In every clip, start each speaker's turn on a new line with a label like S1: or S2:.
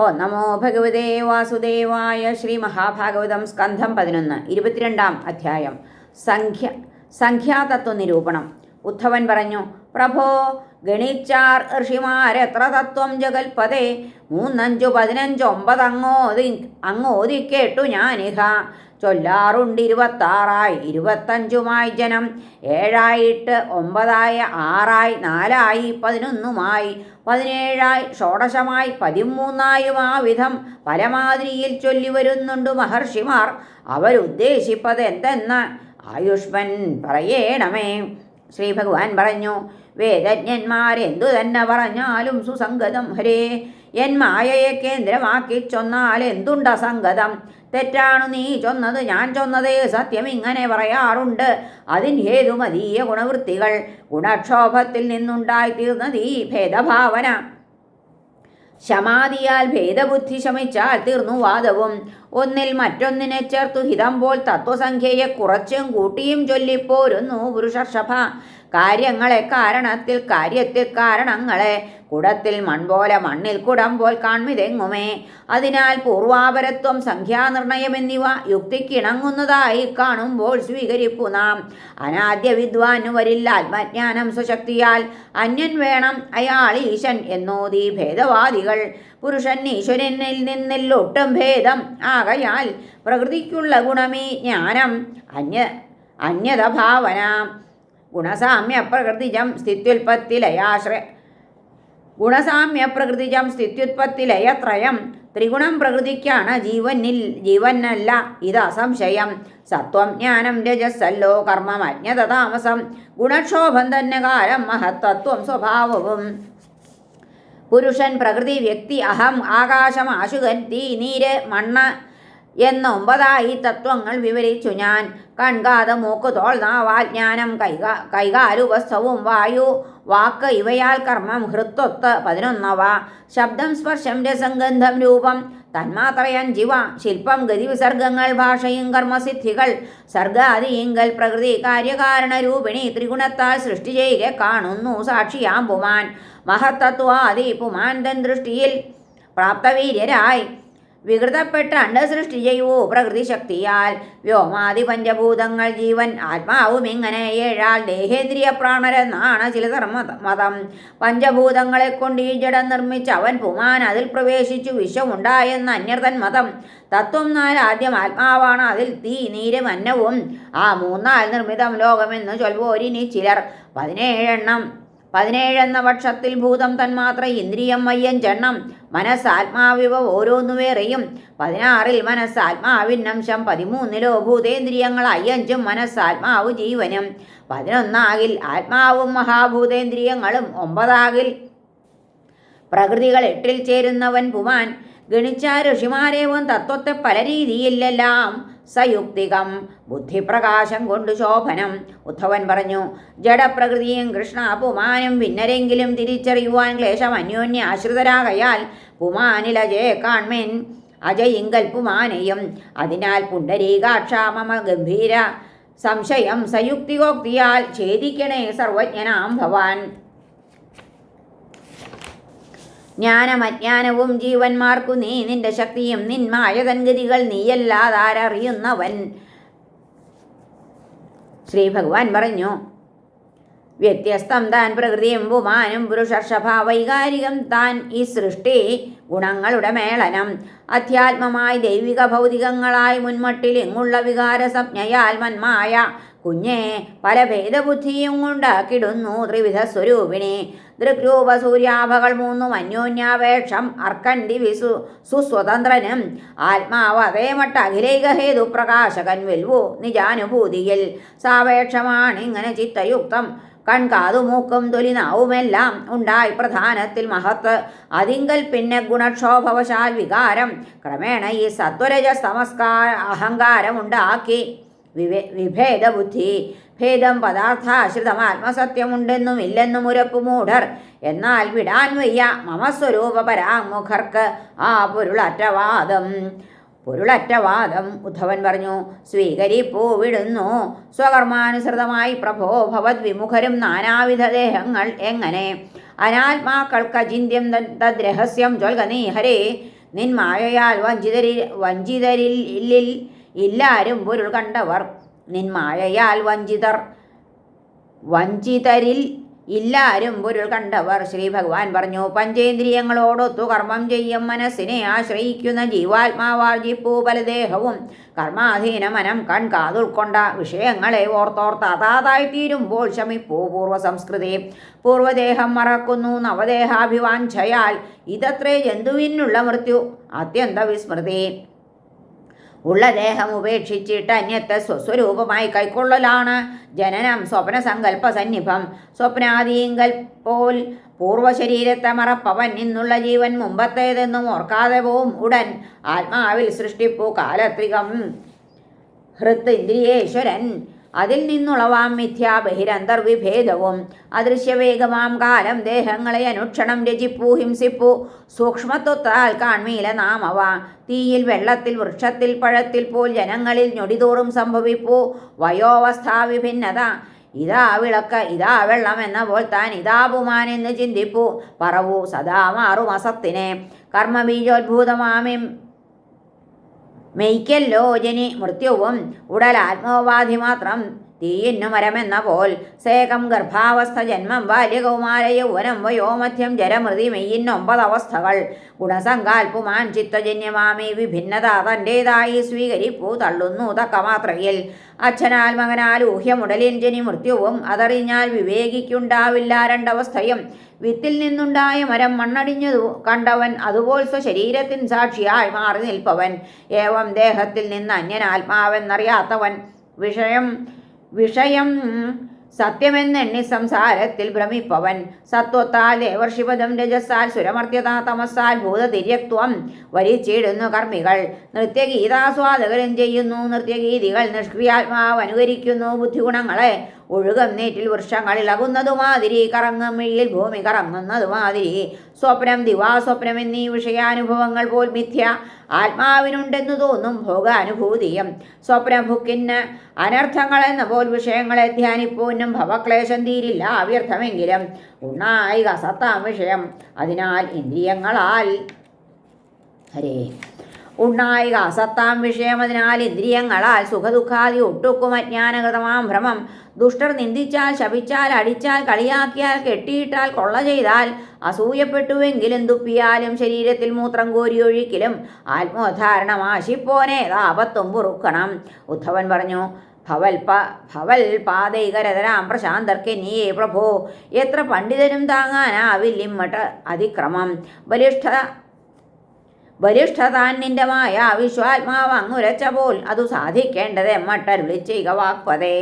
S1: ഓ നമോ ഭഗവതേ വാസുദേവായ ശ്രീ മഹാഭാഗവതം സ്കന്ധം പതിനൊന്ന് ഇരുപത്തിരണ്ടാം അധ്യായം. സംഖ്യ സംഖ്യാതത്വ നിരൂപണം. ഉദ്ധവൻ പറഞ്ഞു പ്രഭോ ഗണിച്ചാർ ഋഷിമാരെത്ര തത്വം ജഗൽപതേ? മൂന്നഞ്ചു പതിനഞ്ചൊമ്പത് അങ്ങോതി അങ്ങോതി കേട്ടു ഞാനിഹ. ചൊല്ലാറുണ്ട് ഇരുപത്താറായി ഇരുപത്തഞ്ചുമായി ജനം. ഏഴായിട്ട് ഒമ്പതായി ആറായി നാലായി പതിനൊന്നുമായി പതിനേഴായി ഷോഡശമായി പതിമൂന്നായും ആ വിധം പലമാതിരിയിൽ ചൊല്ലി വരുന്നുണ്ട് മഹർഷിമാർ. അവരുദ്ദേശിപ്പത് എന്തെന്ന് ആയുഷ്മൻ പറയേണമേ. ശ്രീ ഭഗവാൻ പറഞ്ഞു വേദജ്ഞന്മാരെന്തു തന്നെ പറഞ്ഞാലും സുസംഗതം ഹരേ. എൻ മായയെ കേന്ദ്രമാക്കി ചൊന്നാൽ എന്തുണ്ട സംഗതം തെറ്റാണു നീ ചൊന്നത് ഞാൻ ചൊന്നതേ സത്യം ഇങ്ങനെ പറയാറുണ്ട്. അതിൻ ഹേതുമതീയ ഗുണവൃത്തികൾ? ഗുണക്ഷോഭത്തിൽ നിന്നുണ്ടായിത്തീർന്നത് ഈ ഭേദഭാവന. ശമാതിയാൽ ഭേദബുദ്ധി ശമിച്ചാൽ തീർന്നു വാദവും. ഒന്നിൽ മറ്റൊന്നിനെ ചേർത്തു ഹിതം പോൽ തത്വസംഖ്യയെ കുറച്ചും കൂട്ടിയും ചൊല്ലിപ്പോരുന്നു പുരുഷർഷഭ കാര്യങ്ങളെ കാരണത്തിൽ കാര്യത്തിൽ കാരണങ്ങളെ കുടത്തിൽ മൺപോലെ മണ്ണിൽ കുടം പോൽ കാൺമിതെങ്ങുമേ? അതിനാൽ പൂർവാപരത്വം സംഖ്യാനിർണയം എന്നിവ യുക്തിക്കിണങ്ങുന്നതായി കാണുമ്പോൾ സ്വീകരിപ്പു നാം. അനാദ്യ വിദ്വാനു വരില്ല ആത്മജ്ഞാനം സ്വശക്തിയാൽ അന്യൻ വേണം അയാൾ ഈശൻ എന്നോതി ഭേദവാദികൾ. പുരുഷൻ ഈശ്വരനിൽ നിന്നില്ലൊട്ടും ഭേദം. ആകയാൽ പ്രകൃതിക്കുള്ള ഗുണമീ ജ്ഞാനം. അന്യ അന്യത ഭാവന ഗുണസാമ്യ പ്രകൃതിജം സ്ഥിത്യുൽപത്തിലയാശ്രയ ഗുണസാമ്യ പ്രകൃതിജം സ്ഥിത്യുത്പത്തിലയത്രയം ത്രിഗുണം പ്രകൃതിക്കാണ് ജീവനിൽ ജീവനല്ല ഇത് അസംശയം. സത്വം ജ്ഞാനം രജസ്സല്ലോ കർമ്മം അജ്ഞത താമസം. ഗുണക്ഷോഭം തന്നെ കാലം മഹത്തത്വം സ്വഭാവവും. പുരുഷൻ പ്രകൃതി വ്യക്തി അഹം ആകാശം അശുഖൻ തീ നീര് മണ്ണ് എന്ന ഒമ്പതായി തത്വങ്ങൾ വിവരിച്ചു ഞാൻ. കൺകാത മൂക്ക് തോൾ നാവാൽ ജ്ഞാനം കൈകാ കൈകാലുപസ്ഥവും വായു വാക്ക് ഇവയാൽ കർമ്മം ഹൃത്വത്ത് പതിനൊന്നവ. ശബ്ദം സ്പർശം രസംഗന്ധം രൂപം തന്മാത്രയൻ ജീവ ശില്പം ഗതിവിസർഗങ്ങൾ ഭാഷയും കർമ്മസിദ്ധികൾ സർഗാദിയിങ്കൽ പ്രകൃതി കാര്യകാരണരൂപിണി ത്രിഗുണത്താൽ സൃഷ്ടി ചെയ്യുക കാണുന്നു സാക്ഷിയാം പുമാൻ മഹത്തത്വാദി പുമാൻ തൻ ദൃഷ്ടിയിൽ പ്രാപ്തവീര്യരായി. വികൃതപ്പെട്ട അണ്ടസൃഷ്ടി ചെയ്യുവോ പ്രകൃതി ശക്തിയാൽ വ്യോമാദി പഞ്ചഭൂതങ്ങൾ ജീവൻ ആത്മാവും ഇങ്ങനെ ഏഴാൽ. ദേഹേന്ദ്രിയ പ്രാണരെന്നാണ് ചില മതം പഞ്ചഭൂതങ്ങളെ കൊണ്ട് ഈ ജഡം നിർമ്മിച്ച് അവൻ പുമാൻ അതിൽ പ്രവേശിച്ചു. വിശ്വമുണ്ടായെന്ന് അന്യർതൻ മതം. തത്വം നാൽ ആദ്യം ആത്മാവാണ്. അതിൽ തീ നീരും അന്നവും. ആ മൂന്നാൽ നിർമ്മിതം ലോകമെന്ന് ചൊൽവോരിനി ചിലർ. പതിനേഴെണ്ണം പതിനേഴെന്ന പക്ഷത്തിൽ ഭൂതം തന്മാത്ര ഇന്ദ്രിയം മയ്യഞ്ചെണ്ണം മനസ്സാത്മാവിവ ഓരോന്നുവേറെയും പതിനാറിൽ മനസ്സാത്മാവിനംശം പതിമൂന്നിലോ ഭൂതേന്ദ്രിയങ്ങൾ അയ്യഞ്ചും മനസ്സാത്മാവ് ജീവനും. പതിനൊന്നാകിൽ ആത്മാവും മഹാഭൂതേന്ദ്രിയങ്ങളും. ഒമ്പതാകിൽ പ്രകൃതികൾ എട്ടിൽ ചേരുന്നവൻ പുമാൻ ഗണിച്ച ഋഷിമാരേവും തത്വത്തെ പല രീതിയിലെല്ലാം സയുക്തികം ബുദ്ധിപ്രകാശം കൊണ്ട് ശോഭനം. ഉദ്ധവൻ പറഞ്ഞു ജഡപ്രകൃതിയും കൃഷ്ണ പുമാനും ഭിന്നരെങ്കിലും തിരിച്ചറിയുവാൻ ക്ലേശം അന്യോന്യ ആശ്രിതരാകയാൽ പുമാനിലജയ കാൺമേൻ അജയിങ്കൽ പുമാനയും അതിനാൽ പുണ്ടരീകാക്ഷാമമ ഗംഭീര സംശയം സയുക്തികോക്തിയാൽ ഛേദിക്കണേ സർവജ്ഞനാം ഭവാൻ. ജ്ഞാനമജ്ഞാനവും ജീവന്മാർക്കു നീ നിന്റെ ശക്തിയും നിന്മായതൻഗതികൾ നീയല്ലാതാരറിയുന്നവൻ. ശ്രീ ഭഗവാൻ പറഞ്ഞു വ്യത്യസ്തം താൻ പ്രകൃതിയും പുമാനും പുരുഷർഷഭ വൈകാരികം താൻ ഈ സൃഷ്ടി ഗുണങ്ങളുടെ മേളനം. അധ്യാത്മമായി ദൈവിക ഭൗതികങ്ങളായി മുൻമട്ടിൽ ഇങ്ങുള്ള വികാര സംജ്ഞയാൽ മന്മായ കുഞ്ഞെ പല ഭേദബുദ്ധിയും കൊണ്ടാക്കിടുന്നു ത്രിവിധ സ്വരൂപിണി. ദൃഗ്രൂപ സൂര്യാഭകൾ മൂന്നും അന്യോന്യാപേക്ഷം അർക്കണ്ടി വിസു സുസ്വതന്ത്രനും. ആത്മാവ് അതേ മട്ട അഖിലൈക ഹേതു പ്രകാശകൻ വെൽവു നിജാനുഭൂതിയിൽ. സാപേക്ഷമാണ് ഇങ്ങനെ ചിത്തയുക്തം. കൺകാതു മൂക്കും തൊലിനാവുമെല്ലാം ഉണ്ടായി പ്രധാനത്തിൽ മഹത്ത്. അതിങ്കൽ പിന്നെ ഗുണക്ഷോഭവശാൽ വികാരം. ക്രമേണ ഈ സത്വരജ സമസ്കാര അഹങ്കാരമുണ്ടാക്കി വിവേ വിഭേദബുദ്ധി. ഭേദം പദാർത്ഥാശ്രിതം ആത്മസത്യമുണ്ടെന്നും ഇല്ലെന്നും ഉരപ്പു മൂഢർ എന്നാൽ വിടാൻ വയ്യ മമസ്വരൂപ പരാമുഖർക്ക് ആ പൊരുളറ്റവാദം. പൊരുളറ്റവാദം ഉദ്ധവൻ പറഞ്ഞു സ്വീകരിപ്പൂ വിടുന്നു. സ്വകർമാനുസൃതമായി പ്രഭോ ഭവത് വിമുഖരും നാനാവിധ ദേഹങ്ങൾ എങ്ങനെ? അനാത്മാക്കൾക്ക് അചിന്യം തദ്രഹസ്യം രഹസ്യം നീ ഹരേ നിൻ മായയാൽ വഞ്ചിതരിൽ വഞ്ചിതരിൽ ഇല്ലാരും പൊരുൾ കണ്ടവർ നിൻ മായയാൽ വഞ്ചിതർ. വഞ്ചിതരിൽ ഇല്ലാരും പൊരുൾ കണ്ടവർ. ശ്രീ ഭഗവാൻ പറഞ്ഞു പഞ്ചേന്ദ്രിയങ്ങളോടൊത്തു കർമ്മം ചെയ്യും മനസ്സിനെ ആശ്രയിക്കുന്ന ജീവാത്മാവാർജിപ്പൂ പലദേഹവും കർമാധീന മനം കൺ കാതുൾക്കൊണ്ട വിഷയങ്ങളെ ഓർത്തോർത്ത് അതാതായിത്തീരുമ്പോൾ ശമിപ്പൂ പൂർവ സംസ്കൃതി പൂർവദേഹം മറക്കുന്നു നവദേഹാഭിവാഞ്ചയാൽ ഇതത്രേ ജന്തുവിനുള്ള മൃത്യു. അത്യന്ത വിസ്മൃതി. ഉള്ള ദേഹം ഉപേക്ഷിച്ചിട്ട് അന്യത്തെ സ്വസ്വരൂപമായി കൈക്കൊള്ളലാണ്. ജനനം സ്വപ്ന സങ്കല്പ സന്നിഭം സ്വപ്നാദീങ്കൽ പോൽ പൂർവശരീരത്തെ മറപ്പവൻ നിന്നുള്ള ജീവൻ മുമ്പത്തേതെന്നും ഓർക്കാതെ പോവും ഉടൻ. ആത്മാവിൽ സൃഷ്ടിപ്പു കാലത്രികം ഹൃത്ത് ഇന്ദ്രിയേശ്വരൻ. അതിൽ നിന്നുളവാം മിഥ്യാ ബഹിരന്തർവിഭേദവും. അദൃശ്യവേഗമാം കാലം ദേഹങ്ങളെ അനുക്ഷണം രചിപ്പൂ ഹിംസിപ്പൂ. സൂക്ഷ്മത്വത്താൽ കാൺമീല നാമവ. തീയിൽ വെള്ളത്തിൽ വൃക്ഷത്തിൽ പഴത്തിൽ പോൽ ജനങ്ങളിൽ ഞൊടിതോറും സംഭവിപ്പൂ. വയോവസ്ഥാ വിഭിന്നത. ഇതാ വിളക്ക് ഇതാ വെള്ളം എന്ന പോൽ താൻ ഇതാ പുമാൻ എന്ന് ചിന്തിപ്പൂ. പറവൂ സദാ മാറും അസത്തിനെ. കർമ്മബീജോദ്ഭൂതമാമിം മെയ്ക്കല്ലോ ജനി മൃത്യുവും ഉടൽ ആത്മോപാധി മാത്രം. തീയിന്നു മരമെന്ന പോൽ സേകം ഗർഭാവസ്ഥ ജന്മം ബാല്യകൗമാര യൗവനം വയോമധ്യം ജരമൃതി മെയ്യിന്നൊമ്പതവസ്ഥകൾ ഗുണസങ്കാൽപ്പുമാൻ ചിത്തജന്യമാമേ വിഭിന്നത തന്റേതായി സ്വീകരിപ്പൂ തള്ളുന്നു തക്കമാത്രയിൽ. അച്ഛനാൽ മകനാൽ ഊഹ്യമുടലിൻ ജനി മൃത്യുവും അതറിഞ്ഞാൽ വിവേകിക്കുണ്ടാവില്ല രണ്ടവസ്ഥയും. വിത്തിൽ നിന്നുണ്ടായ മരം മണ്ണടിഞ്ഞതു കണ്ടവൻ അതുപോൽ സ്വശരീരത്തിൻ സാക്ഷിയായി മാറി നിൽപ്പവൻ. ഏവം ദേഹത്തിൽ നിന്ന് അന്യനാത്മാവെന്നറിയാത്തവൻ വിഷയം വിഷയം സത്യമെന്നെണ്ണി സംസാരത്തിൽ ഭ്രമിപ്പവൻ. സത്വത്താൽ ദേവർഷിപദം രജസാൽ സുരമർത്യത തമസാൽ ഭൂതതിര്യക്വം വരിച്ചിടുന്നു കർമ്മികൾ. നൃത്യഗീതാസ്വാദകരും ചെയ്യുന്നു നൃത്യഗീതികൾ നിഷ്ക്രിയാത്മാവ് അനുകരിക്കുന്നു ബുദ്ധിഗുണങ്ങളെ ഒഴുകം നേറ്റിൽ വൃക്ഷങ്ങളിലകുന്നതുമാതിരി കറങ്ങും മിഴിയിൽ ഭൂമി കറങ്ങുന്നതുമാതിരി. സ്വപ്നം ദിവാസ്വപ്നം എന്നീ വിഷയാനുഭവങ്ങൾ പോൽ മിഥ്യ ആത്മാവിനുണ്ടെന്നു തോന്നും ഭോഗാനുഭൂതിയും. സ്വപ്നഭുക്കിന് അനർത്ഥങ്ങൾ എന്ന പോൽ വിഷയങ്ങളെ ധ്യാനിപ്പോന്നും ഭവക്ലേശം തീരില്ല അവ്യർത്ഥമെങ്കിലും. ഉണ്ണായിക സത്താം വിഷയം. അതിനാൽ ഇന്ദ്രിയങ്ങളാൽ ഹരേ. ഉണ്ണായിക അസത്താം വിഷയം അതിനാൽ ഇന്ദ്രിയങ്ങളാൽ സുഖദുഃഖാദി ഒട്ടുക്കും അജ്ഞാനകൃതമാം ഭ്രമം. ദുഷ്ടർ നിന്ദിച്ചാൽ ശപിച്ചാൽ അടിച്ചാൽ കളിയാക്കിയാൽ കെട്ടിയിട്ടാൽ കൊള്ള ചെയ്താൽ അസൂയപ്പെട്ടുവെങ്കിലും തുപ്പിയാലും ശരീരത്തിൽ മൂത്രം കോരിയൊഴിക്കലും ആത്മോദ്ധാരണം ആശിപ്പോനെ താപത്തും പൊറുക്കണം. ഉദ്ധവൻ പറഞ്ഞു ഭവൽ പ ഭവൽ പാതൈകരതരാം പ്രശാന്തർക്കെന്നിയേ പ്രഭോ. എത്ര പണ്ഡിതനും താങ്ങാനാവില്ലിമ്മട്ട അതിക്രമം. ബലിഷ്ഠ ബലിഷ്ഠതാൻ നിന്റെ മായ വിശ്വാത്മാവ് അങ്ങുരച്ച പോൽ അതു സാധിക്കേണ്ടത് എമ്മട്ടരുളി ചെയ്യുക വാക്പതേ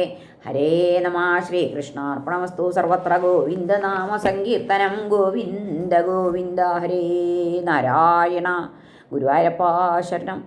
S1: ഹരേ നമ ശ്രീകൃഷ്ണാർപ്പണമസ്തു സർവത്ര ഗോവിന്ദനാമ സങ്കീർത്തനം ഗോവിന്ദ ഗോവിന്ദ ഹരേ നാരായണ. ഗുരുവായൂരപ്പ ശരണം.